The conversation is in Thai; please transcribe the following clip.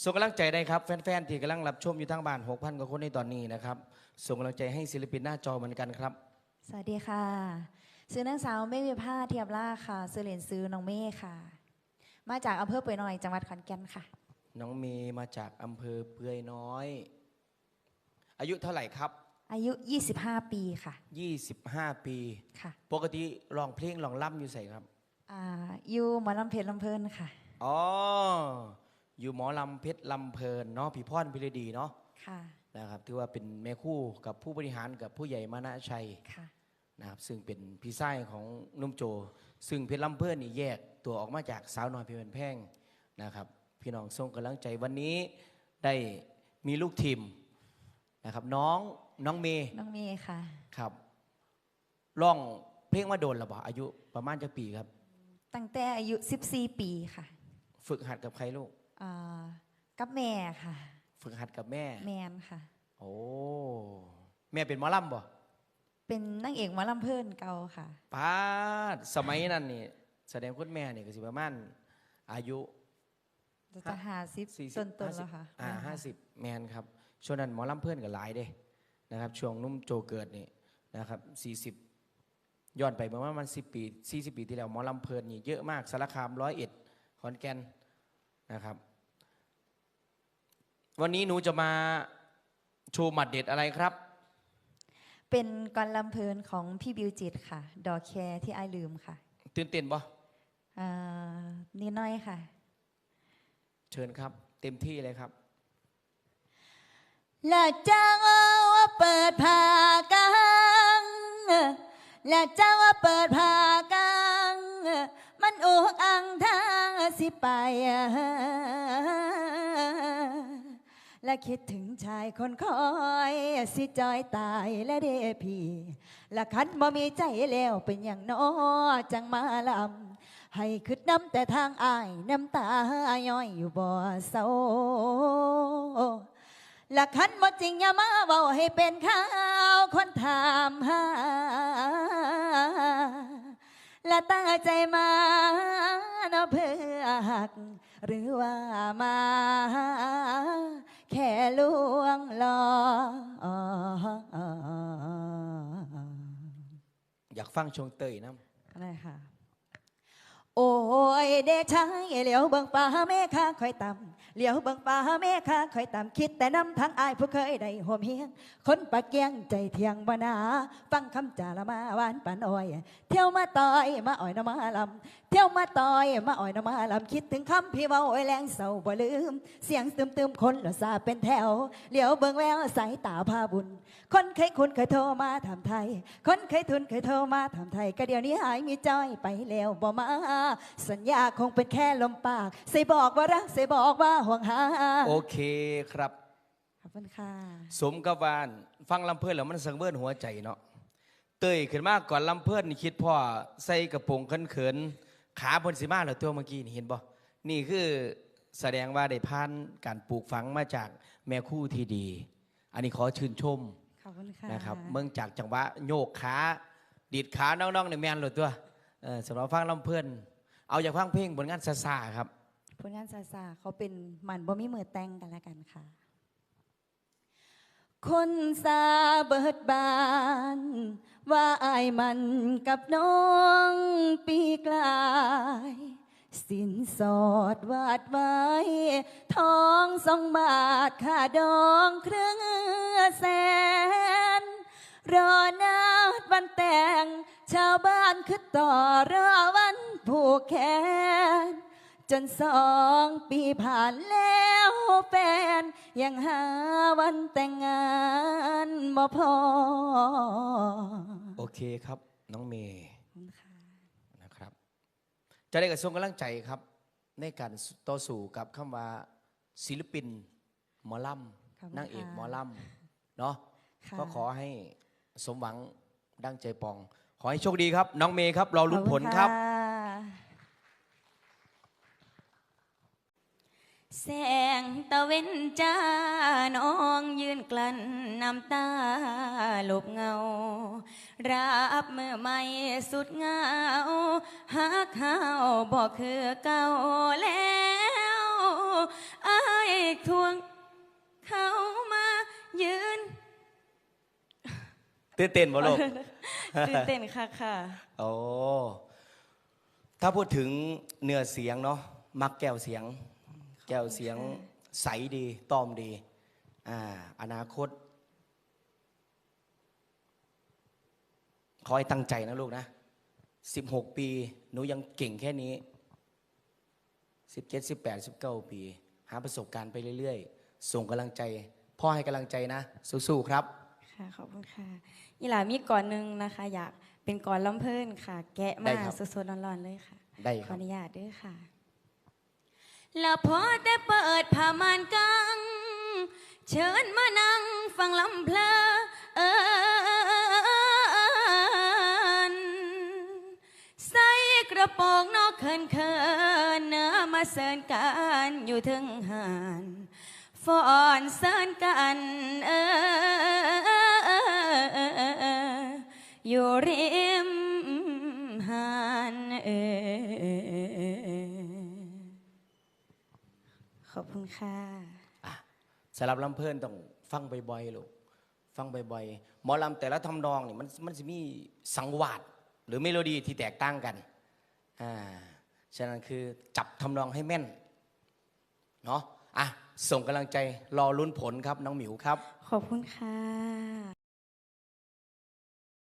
ส่งกำลังใจได้ครับ แฟนๆที่กำลังรับชมอยู่ทางบ้าน 6,000 กว่าคนในตอนนี้นะครับ ส่งกำลังใจให้ศิลปินหน้าจอเหมือนกันครับ สวัสดีค่ะ ซื้อนางสาวเมฆวิภาเทียบล่าค่ะ ซื้อเหรียญซื้อน้องเมฆค่ะ มาจากอำเภอเปื่อยน้อย จังหวัดขอนแก่นค่ะ น้องเมย์มาจากอำเภอเปือยน้อย อายุเท่าไหร่ครับ อายุ 25 ปีค่ะ 25 ปี ค่ะปกติร้องเพลงร้องล่ำอยู่ใส่ครับ อ่าอยู่หมอลำเพชรลำเพลินค่ะ อ๋อ อยู่หมอลำเพชรลำเพลินเนาะพี่พรพิรดีเนาะค่ะนะครับถือว่าเป็นแม่คู่กับผู้บริหารกับผู้ใหญ่มานะชัยค่ะนะครับซึ่งเป็นพี่ชายของนุ่มโจ ซึ่งเพชรลำเพลินนี่แยกตัวออกมาจากสาวน้อยเพียงแพงนะครับ พี่น้องส่งกำลังใจวันนี้ได้มีลูกทีมนะครับน้องน้องเมย์น้องเมฆค่ะครับร้องเพลงมาโดนหรือเปล่าอายุประมาณจะปีครับ ตั้งแต่อายุ 14 ปีค่ะ ฝึกหัดกับใครลูก อ่ากับแม่ค่ะ ฝึกหัดกับแม่ แมนค่ะ โอ้ แม่เป็นหมอลำบ่เป็นนางเอกหมอลำเพลินเก่าค่ะป้าดสมัยนั้นนี่แสดงคุณแม่นี่ก็สิประมาณอายุจะจะหาซิป40ต้นต้นๆแล้วค่ะอ่าห้าสิบแมนครับ ช่วงนั้นหมอลำเพื่อนกับหลายเด้นะครับ ช่วงนุ่มโจเกิดนี่นะครับสี่สิบย้อนไปประมาณสิบปีสี่สิบปีที่แล้วหมอลำเพลินนี่เยอะมากสารคามร้อยเอ็ดขอนแก่นนะครับ วันนี้หนูจะมาโชว์หมัดเด็ดอะไรครับ เป็นกรลำเพลินของพี่บิวจิตค่ะ ดอกแคร์ที่ไอายลืมค่ะตื่นเต้นปะอ่านิดหน้อยค่ะ เชิญครับ เต็มที่เลยครับและจ้างว่าเปิดผ่ากังและจ้างว่าเปิดผ่ากัง มันอุกอังทางสิไป และคิดถึงชายคนคอยสิจอยตายและเดพีและคันบ่มีใจแล้วเป็นอย่างน้อจังมาลำให้คิดน้ำแต่ทางอายน้ำตาย้อยอยู่บ่เศร้าและคันบ่จริงอย่ามาเบาให้เป็นข่าวคนถามหาและตั้งใจมา นาะเพื่อหัก หรือว่ามา แค่ลวงลออยากฟังชวงเตยน้ำอะไรค่ะ โอ้ยเด็กชายเหลียวเบิ่งป่าแม่ข้าคอยต่ำเหลียวเบิ่งป่าแม่ข้าคอยต่ำคิดแต่น้ำทางอายผู้เคยได้ห่มเฮียง คนปากเกียงใจเทียงบนา ฟังคำจาละมาหวานปานอ้อย เที่ยวมาต่อยมาอ่อยน้ำมาลำเที่ยวมาต่อยมาอ่อยน้ำมาลำคิดถึงคำพี่เว้าไอ้แรงเศร้าบ่ลืม เสียงตึมตึมคนละซาเป็นแถว เหลียวเบิ่งแววสายตาพาบุญ คนเคยคุณเคยโทรมาถามไทย คนเคยทุนเคยโทรมาถามไทยก็เดี๋ยวนี้หายมีจ้อยไปแล้วบ่มาสัญญาคงเป็นแค่ลมปากใส่บอกว่ารักใส่บอกว่าห่วงหา โอเคครับ ขอบคุณค่ะ สมกับวานฟังลำเพื่อนแล้วมันสังเวิร์นหัวใจเนาะเตยขึ้นมาก่อนลำเพื่อนนี่คิดพ่อใส่กระโปรงขันเขินๆขาบนสีมาเหรอตัวเมื่อกี้นี่เห็นบ่นี่คือแสดงว่าได้ผ่านการปลูกฝังมาจากแม่คู่ที่ดี อันนี้ขอชื่นชมขอบคุณค่ะนะครับเมืองจากจังหวะโยกขาดีดขาน้องๆในแมนหลดตัวเออสำหรับฟังลำเพื่อน เอาอยากฟังเพลงบนงานซาซาครับ ผลงานซาซาเขาเป็นหมันบ่มีมือแต่งกันแล้วกันค่ะ คนซาเบิดบาน ว่าอายมันกับน้องปีกลาย สินสอดวาดไว้ทองสองบาทค่าดองเครื่องแสน รอนาดวันแต่ง ชาวบ้านคือต่อรอวันผูกแขน จนสองปีผ่านแล้วแฟน ยังหาวันแต่งงานบ่พอ โอเคครับ น้องเมย์ขอบคุณค่ะนะครับ จะได้กระทรวงกำลังใจครับ ในการต่อสู้กับคำว่าศิลปิน หมอลขอบคุณำนางเอกค่ะหมอลำเนาะค่ะก็ขอให้ สมหวังดังใจปอง ขอให้โชคดีครับ น้องเมย์ครับราลุ้นผลครับ แสงตะเวนจ้าน้องยืนกลั้นน้ำตาหลบเงา รับเมื่อไม่สุดเงาหักเฮาบอกคือเก่า ตื่นเต้นบ่ลูกตื่นเต้นค่ะค่ะโอ้ถ้าพูดถึงเนื้อเสียงเนาะมักแก้วเสียง แก้วเสียงใสดีต้อมดีอ่าอนาคตขอให้ตั้งใจนะลูกนะ16ปีหนูยังเก่งแค่นี้17 18 19ปี หาประสบการณ์ไปเรื่อย ๆ ส่งกำลังใจ พ่อให้กำลังใจนะ สู้ๆครับ ค่ะขอบคุณค่ะอีหลามีก่อนหนึ่งนะคะ อยากเป็นก่อนลำเพิ่นค่ะ แกะได้มาครับ สดๆร้อนๆเลยค่ะ ได้ขคอรับ อนุญาตด้วยค่ะ แล้วพอแต่เปิดผ้ามานกัง เชิญมานั่งฟังลำเพลอเอินใส่กระโปรงนอกเขินเขินเนื้อมาเสินกันอยู่ถึงหานฟอนเสินกันเออ อยู่ริมหานเออขอบคุณค่ะสำหรับลำเพลินต้องฟังบ่อยๆลูกฟังบ่อยๆหมอลำแต่ละทำนองนี่มันมันจะมีสังวาสหรือเมโลดี้ที่แตกต่างกันอ่าฉะนั้นคือจับทำนองให้แม่นเนาะอะส่งกำลังใจรอลุ้นผลครับน้องหมิวครับ ขอบคุณค่ะ